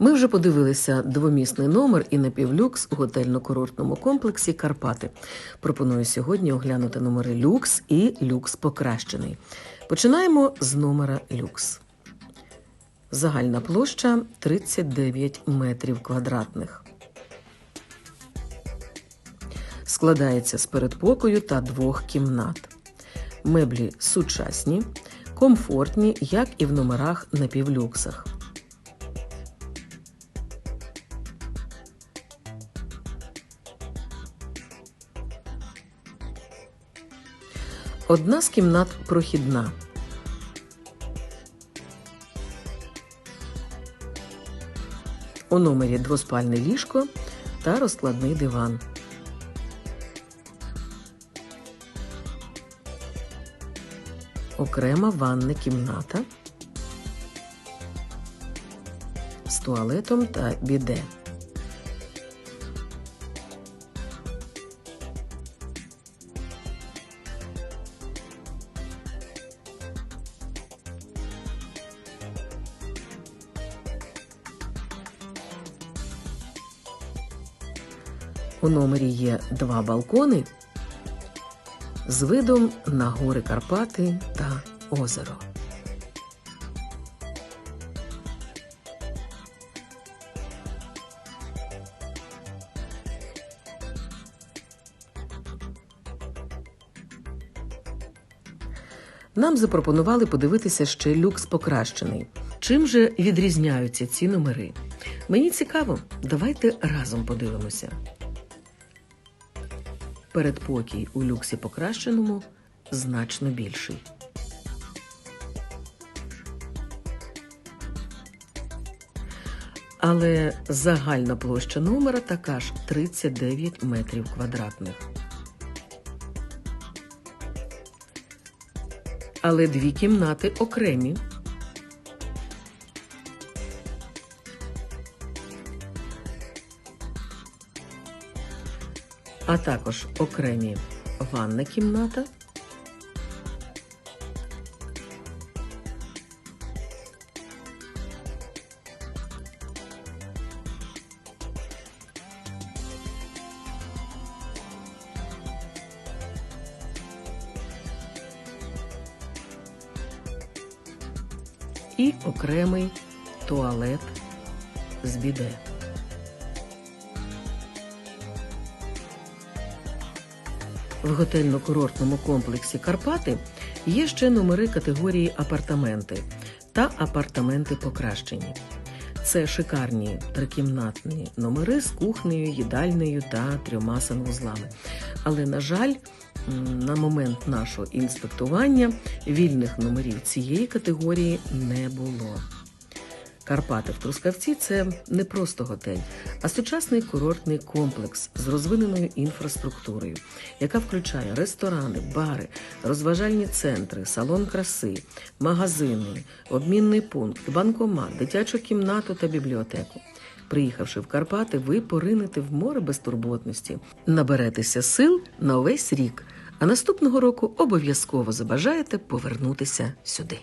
Ми вже подивилися двомісний номер і напівлюкс у готельно-курортному комплексі Карпати. Пропоную сьогодні оглянути номери люкс і люкс покращений. Починаємо з номера люкс. Загальна площа 39 метрів квадратних. Складається з передпокою та двох кімнат. Меблі сучасні, комфортні, як і в номерах напівлюксах. Одна з кімнат прохідна. У номері двоспальне ліжко та розкладний диван. Окрема ванна кімната з туалетом та біде. У номері є два балкони з видом на гори Карпати та озеро. Нам запропонували подивитися ще люкс покращений. Чим же відрізняються ці номери? Мені цікаво, давайте разом подивимося. Передпокій у люксі покращеному значно більший. Але загальна площа номера така ж 39 метрів квадратних. Але дві кімнати окремі. А також окремі ванна кімната. І окремий туалет з біде. В готельно-курортному комплексі Карпати є ще номери категорії апартаменти та апартаменти покращені. Це шикарні трикімнатні номери з кухнею, їдальнею та трьома санвузлами. Але, на жаль, на момент нашого інспектування вільних номерів цієї категорії не було. Карпати в Трускавці це не просто готель, а сучасний курортний комплекс з розвиненою інфраструктурою, яка включає ресторани, бари, розважальні центри, салон краси, магазини, обмінний пункт, банкомат, дитячу кімнату та бібліотеку. Приїхавши в Карпати, ви поринете в море безтурботності, наберетеся сил на увесь рік, а наступного року обов'язково забажаєте повернутися сюди.